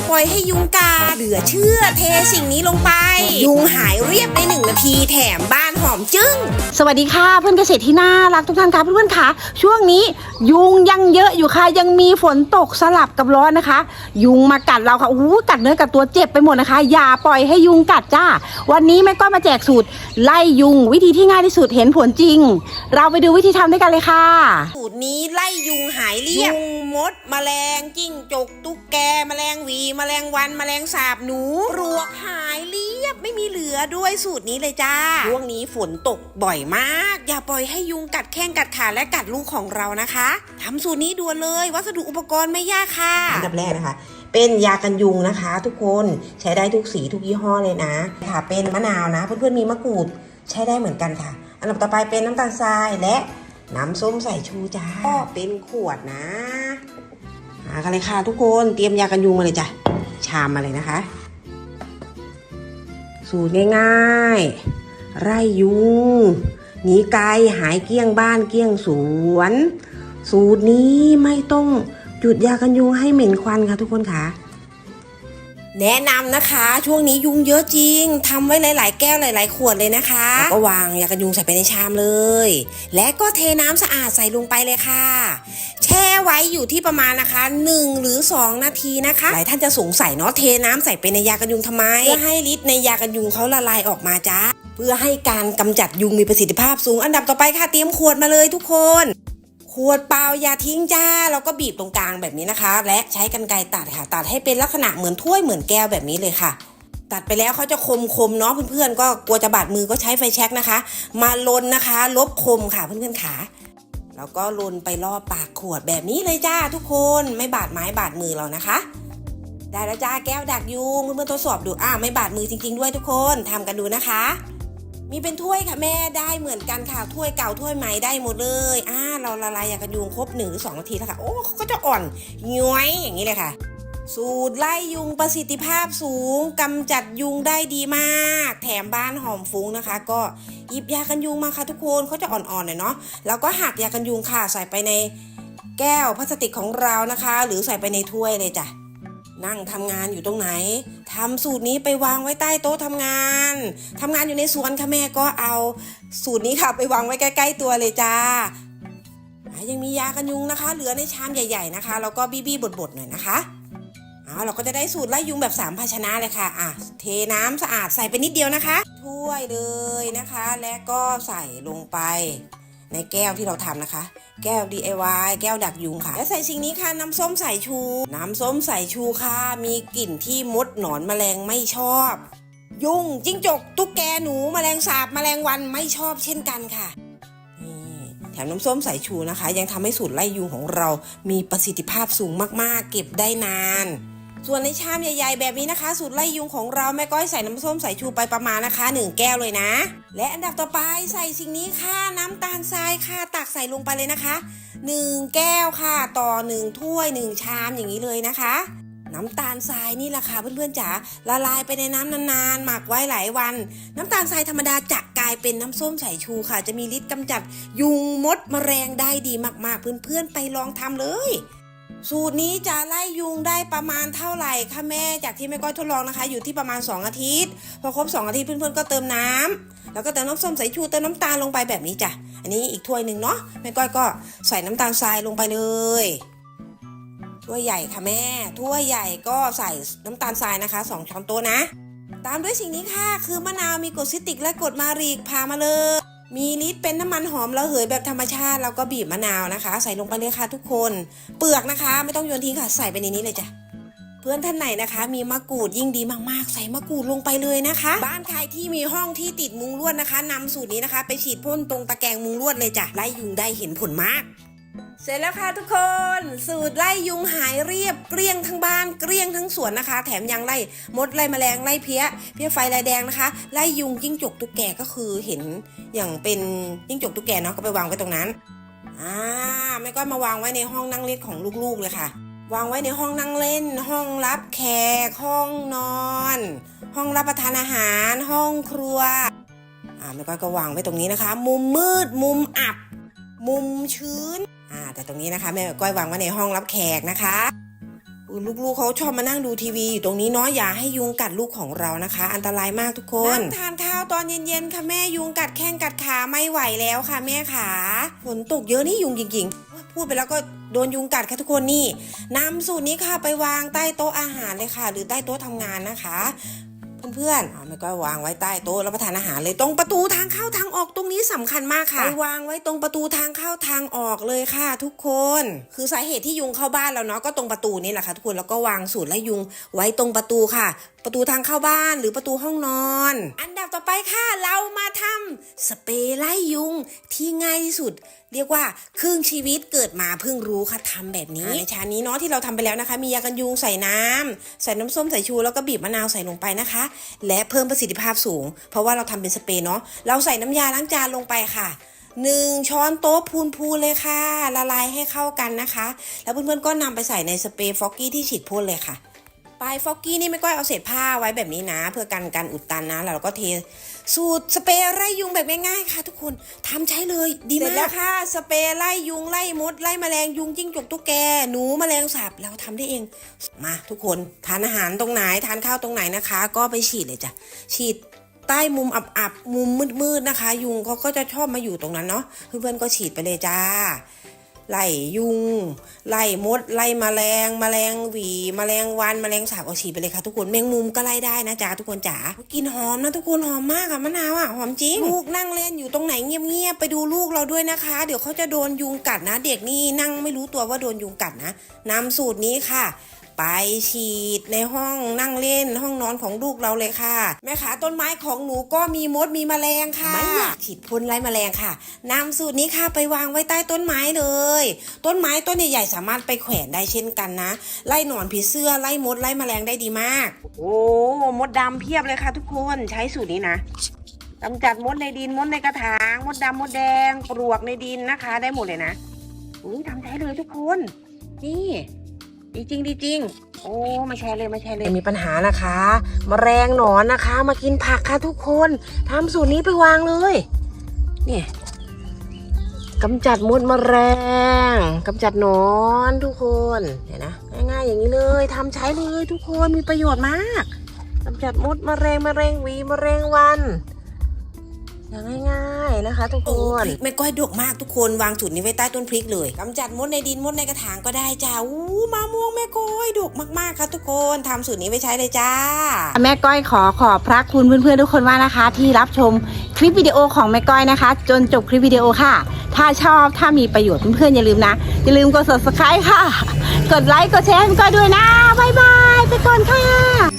อย่าปล่อยให้ยุงกัดเหลือเชื่อเทสิ่งนี้ลงไป ยุงหายเรียบในหนึ่งนาทีแถมบ้านหอมจึ้ง สวัสดีค่ะเพื่อนเกษตรที่น่ารักทุกท่านครับเพื่อนๆค่ะ ช่วงนี้ยุงยังเยอะอยู่ค่ะยังมีฝนตกสลับกับร้อนนะคะ ยุงมากัดเราค่ะโอ้โหกัดเนื้อกัดตัวเจ็บไปหมดนะคะ อย่าปล่อยให้ยุงกัดจ้า วันนี้แม่ก้อยมาแจกสูตรไล่ยุงวิธีที่ง่ายที่สุดเห็นผลจริง เราไปดูวิธีทำด้วยกันเลยค่ะ สูตรนี้ไล่ยุงหายเรียบ ยุงมดแมลงจิ้งจกตุ๊กแกแมลงหวีแมลงวันแมลงสาบหนูปลวกหายเรียบไม่มีเหลือด้วยสูตรนี้เลยจ้าช่วงนี้ฝนตกบ่อยมาก อย่าปล่อยให้ยุงกัดแข้งกัดขาและกัดลูกของเรานะคะทำสูตรนี้ด่วนเลย วัสดุอุปกรณ์ไม่ยากค่ะอันดับแรกนะคะเป็นยากันยุงนะคะ ทุกคนใช้ได้ทุกสีทุกยี่ห้อเลยนะค่ะเป็นมะนาวนะ เพื่อนๆมีมะกรูดใช้ได้เหมือนกันค่ะ อันดับต่อไปเป็นน้ำตาลทรายและ น้ำส้มใสายชูจ้าก็เป็นขวดนะ หากันเลยค่ะทุกคนเตรียมยากันยุงมาเลยจ้ะชามมาเลยนะคะ สูตรง่ายๆ ไร่ยุงหนีไกลหายเกี้ยงบ้านเกี้ยงสวน สูตรนี้ไม่ต้องหยุดยากันยุงให้เหม็นควันค่ะทุกคนค่ะ แนะนำนะคะ ช่วงนี้ยุงเยอะจริงทำไว้หลาย ๆ แก้วหลาย ๆ ขวดเลยนะคะแล้วก็วางยากันยุงใส่ไปในชามเลย และก็เทน้ำสะอาดใส่ลงไปเลยค่ะ แช่ไว้อยู่ที่ประมาณนะคะ 1 หรือ 2 นาทีนะคะหลายท่านจะสงสัยเนาะเทน้ำใส่ไปในยากันยุงทำไมเพื่อให้ฤทธิ์ในยากันยุงเขาละลายออกมาจ้าเพื่อให้การกำจัดยุงมีประสิทธิภาพสูง อันดับต่อไปค่ะเตรียมขวดมาเลยทุกคน ขวดเปล่าอย่าทิ้งจ้าแล้วก็บีบตรงกลางแบบนี้นะคะ และใช้กรรไกรตัดค่ะ ตัดให้เป็นลักษณะเหมือนถ้วยเหมือนแก้วแบบนี้เลยค่ะ ตัดไปแล้วเขาจะคมคมเนาะเพื่อนๆก็กลัวจะบาดมือก็ใช้ไฟแช็กนะคะ มาลนนะคะ ลบคมค่ะเพื่อนๆขาแล้วก็ลนไปรอบปากขวดแบบนี้เลยจ้าทุกคนไม่บาดไม้บาดมือเรานะคะได้แล้วจ้าแก้วดักยุงเพื่อนๆทดสอบดูอ่าไม่บาดมือจริง ๆ ด้วยทุกคนทำกันดูนะคะ มีเป็นถ้วยค่ะแม่ได้เหมือนกันค่ะถ้วยเก่าถ้วยใหม่ได้หมดเลยอ่าเราละลายยากันยุงครบหนึ่งหรือสองนาทีแล้วค่ะโอ้เขาก็จะอ่อนย้อยอย่างนี้เลยค่ะ สูตรไล่ยุงประสิทธิภาพสูงกำจัดยุงได้ดีมาก แถมบ้านหอมฟุ้งนะคะ ก็หยิบยากันยุงมาค่ะทุกคนเขาจะอ่อนๆหน่อยเนาะแล้วก็หักยากันยุงค่ะใส่ไปในแก้วพลาสติกของเรานะคะ หรือใส่ไปในถ้วยเลยจ้ะ นั่งทำงานอยู่ตรงไหนทำสูตรนี้ไปวางไว้ใต้โต๊ะทำงานทำงานอยู่ในสวนค่ะแม่ก็เอา สูตรนี้ค่ะไปวางไว้ใกล้ ๆ ตัวเลยจ้าอะยังมียากันยุงนะคะ เหลือในชามใหญ่ๆนะคะแล้วก็บี้ๆบดๆหน่อยนะคะเอาเราก็จะได้สูตรไล่ยุงแบบสามภาชนะเลยค่ะอะ เทน้ำสะอาดใส่ไปนิดเดียวนะคะ ถ้วยเลยนะคะ และก็ใส่ลงไปในแก้วที่เราทำนะคะ แก้ว DIY แก้วดักยุงค่ะ และใส่สิ่งนี้ค่ะน้ำส้มสายชู น้ำส้มสายชูค่ะ มีกลิ่นที่มดหนอนแมลงไม่ชอบ ยุงจิ้งจก ตุ๊กแกหนูแมลงสาบแมลงวันไม่ชอบเช่นกันค่ะนี่แถมน้ำส้มสายชูนะคะ ยังทำให้สูตรไล่ยุงของเรามีประสิทธิภาพสูงมากๆ เก็บได้นาน ส่วนในชามใหญ่ๆแบบนี้นะคะ สูตรไล่ยุงของเราแม่ก้อยใส่น้ำส้มสายชูไปประมาณนะคะหนึ่งแก้วเลยนะ และอันดับต่อไปใส่สิ่งนี้ค่ะน้ำตาลทรายค่ะตักใส่ลงไปเลยนะคะหนึ่งแก้วค่ะต่อหนึ่งถ้วยหนึ่งชามอย่างนี้เลยนะคะน้ำตาลทรายนี่แหละค่ะเพื่อนๆจ๋าละลายไปในน้ำนานๆหมักไว้หลายวัน น้ำตาลทรายธรรมดาจะกลายเป็นน้ำส้มสายชูค่ะ จะมีฤทธิ์กำจัด ยุงมดแมลงได้ดีมากๆ เพื่อนๆไปลองทำเลย สูตรนี้จะไล่ยุงได้ประมาณเท่าไหร่คะแม่จากที่แม่ก้อยทดลองนะคะ อยู่ที่ประมาณ 2 อาทิตย์ พอครบ 2 อาทิตย์เพื่อนๆก็เติมน้ำแล้วก็เติมน้ำส้มสายชูเติมน้ำตาลลงไปแบบนี้จ้ะอันนี้อีกถ้วยหนึ่งเนาะแม่ก้อยก็ใส่น้ำตาลทรายลงไปเลยถ้วยใหญ่ค่ะแม่ถ้วยใหญ่ก็ใส่น้ำตาลทรายนะคะ 2 ช้อนโต๊ะนะ ตามด้วยสิ่งนี้ค่ะ คือมะนาวมีกรดซิตริกและกรดมารีกพามาเลย มีฤทธิ์เป็นน้ำมันหอมระเหยแบบธรรมชาติ แล้วก็บีบมะนาวนะคะ ใส่ลงไปเลยค่ะทุกคน เปลือกนะคะ ไม่ต้องโยนทิ้งค่ะใส่ไปในนี้เลยจ้ะเพื่อนท่านไหนนะคะ มีมะกรูดยิ่งดีมากๆ ใส่มะกรูดลงไปเลยนะคะ บ้านใครที่มีห้องที่ติดมุงลวดนะคะนำสูตรนี้นะคะ ไปฉีดพ่นตรงตะแกรงมุงลวดเลยจ้ะไล่ยุงได้เห็นผลมาก เสร็จแล้วค่ะทุกคน สูตรไล่ยุงหายเรียบเกลี้ยงทั้งบ้านเกลี้ยงทั้งสวนนะคะ แถมยังไล่มดไล่แมลงไล่เพี้ย เพี้ยไฟลายแดงนะคะ ไล่ยุงจิ้งจกตุ๊กแกก็คือเห็นอย่างเป็นจิ้งจกตุ๊กแกเนาะก็ไปวางไว้ตรงนั้นอ่าแม่ก็มาวางไว้ในห้องนั่งเล่นของลูกๆเลยค่ะ วางไว้ในห้องนั่งเล่น ห้องรับแขกห้องนอน ห้องรับประทานอาหาร ห้องครัวอ่าแม่ก้อยก็วางไว้ตรงนี้นะคะ มุมมืดมุมอับ มุมชื้น อ่าแต่ตรงนี้นะคะแม่ก้อยวางไว้ในห้องรับแขกนะคะลูกๆเขาชอบมานั่งดูทีวีอยู่ตรงนี้เนาะอย่าให้ยุงกัดลูกของเรานะคะ อันตรายมากทุกคนนั่งทานข้าวตอนเย็นๆค่ะแม่ยุงกัดแข้งกัดขาไม่ไหวแล้วค่ะแม่ขาฝนตกเยอะนี่ยุงจริงๆ พูดไปแล้วก็โดนยุงกัดค่ะทุกคนนี่นำสูตรนี้ค่ะไปวางใต้โต๊ะอาหารเลยค่ะ หรือใต้โต๊ะทำงานนะคะ เพื่อนๆเอาไม่ก็วางไว้ใต้โต๊ะรับประทานอาหารเลยตรงประตูทางเข้าทางออกตรงนี้สำคัญมากค่ะไปวางไว้ตรงประตูทางเข้าทางออกเลยค่ะ ทุกคน คือสาเหตุที่ยุงเข้าบ้านเราเนาะก็ตรงประตูนี่แหละค่ะทุกคนแล้วก็วางสูตรไล่ยุงไว้ตรงประตูค่ะประตูทางเข้าบ้านหรือประตูห้องนอน อันดับต่อไปค่ะเรามาทำสเปรย์ไล่ยุงที่ง่ายที่สุด เรียกว่าครึ่งชีวิตเกิดมาเพิ่งรู้ค่ะทำแบบนี้ในชานี้เนาะที่เราทำไปแล้วนะคะ มียากันยุงใส่น้ำใส่น้ำส้มสายชูแล้วก็บีบมะนาวใส่ลงไปนะคะ และเพิ่มประสิทธิภาพสูง เพราะว่าเราทำเป็นสเปรย์เนาะเราใส่น้ำยาล้างจานลงไปค่ะหนึ่งช้อนโต๊ะพูนๆเลยค่ะ ละลายให้เข้ากันนะคะ แล้วเพื่อนๆก็นำไปใส่ในสเปรย์ฟอกกี้ที่ฉีดพ่นเลยค่ะ ปลายฟอกกี้นี่ไม่ก้อยเอาเศษผ้าไว้แบบนี้นะ เพื่อกันการอุดตันนะ แล้วเราก็เทสูตรสเปรย์ไล่ยุงแบบง่ายๆค่ะ ทุกคนทำใช้เลยดีมากเสร็จแล้วค่ะสเปรย์ไล่ยุงไล่มดไล่แมลงยุงจิ้งจกตุ๊กแกหนูแมลงสาบเราทำได้เองมาทุกคนทานอาหารตรงไหนทานข้าวตรงไหนนะคะ ก็ไปฉีดเลยจ้ะฉีดใต้มุมอับๆมุมมืดๆนะคะ ยุงเขาก็จะชอบมาอยู่ตรงนั้นเนาะเพื่อนๆก็ฉีดไปเลยจ้า ไล่ยุง ไล่มด ไล่แมลงแมลงหวีแมลงวันแมลงสาบเอาฉีดไปเลยค่ะทุกคนแมงมุมก็ไล่ได้นะจ๊ะทุกคนจ๋ากินหอมนะทุกคนหอมมากอะมะนาวอะหอมจริงลูกนั่งเล่นอยู่ตรงไหนเงียบๆไปดูลูกเราด้วยนะคะ เดี๋ยวเขาจะโดนยุงกัดนะ เด็กนี่นั่งไม่รู้ตัวว่าโดนยุงกัดนะนำสูตรนี้ค่ะ ไปฉีดในห้องนั่งเล่นห้องนอนของลูกเราเลยค่ะ แม่ขาต้นไม้ของหนูก็มีมดมีแมลงค่ะไม่อยากฉีดพ่นไล่แมลงค่ะนำสูตรนี้ค่ะไปวางไว้ใต้ต้นไม้เลย ต้นไม้ต้นใหญ่ๆสามารถไปแขวนได้เช่นกันนะ ไล่หนอนผีเสื้อไล่มดไล่แมลงได้ดีมาก โอ้มดดำเพียบเลยค่ะ ทุกคนใช้สูตรนี้นะกำจัดมดในดินมดในกระถางมดดำมดแดงปลวกในดินนะคะ ได้หมดเลยนะอุ้ยทำใช้เลยทุกคน นี่ ดีจริงดีจริง โอ้มาแชร์เลยมาแชร์เลยมีปัญหานะคะมแมลงหนอนนะคะ มากินผักค่ะทุกคนทำสูตรนี้ไปวางเลย เนี่ยกำจัดมดมแมลงกำจัดหนอนทุกคนเห็นนะง่ายๆอย่างนี้เลยทำใช้เลยทุกคนมีประโยชน์มากกำจัดมดมแมลงมแมลงวีมแมลงวัน อย่างง่ายๆนะคะทุกคนไม่ก้อยดกมากทุกคนวางถุนนี้ไว้ใต้ต้นพริกเลยกำจัดมดในดินมดในกระถางก็ได้จ้าอู้มะม่วงแม่ก้อยดกมากๆค่ะทุกคนทำสูตรนี้ไว้ใช้เลยจ้า แม่ก้อยขอขอบพระคุณเพื่อนๆทุกคนมากนะคะ ที่รับชมคลิปวิดีโอของแม่ก้อยนะคะ จนจบคลิปวิดีโอค่ะ ถ้าชอบถ้ามีประโยชน์เพื่อนๆอย่าลืมนะอย่าลืมกด subscribe ค่ะ กดไลค์กดแชร์ให้แม่ก้อยด้วยนะบ๊ายบาย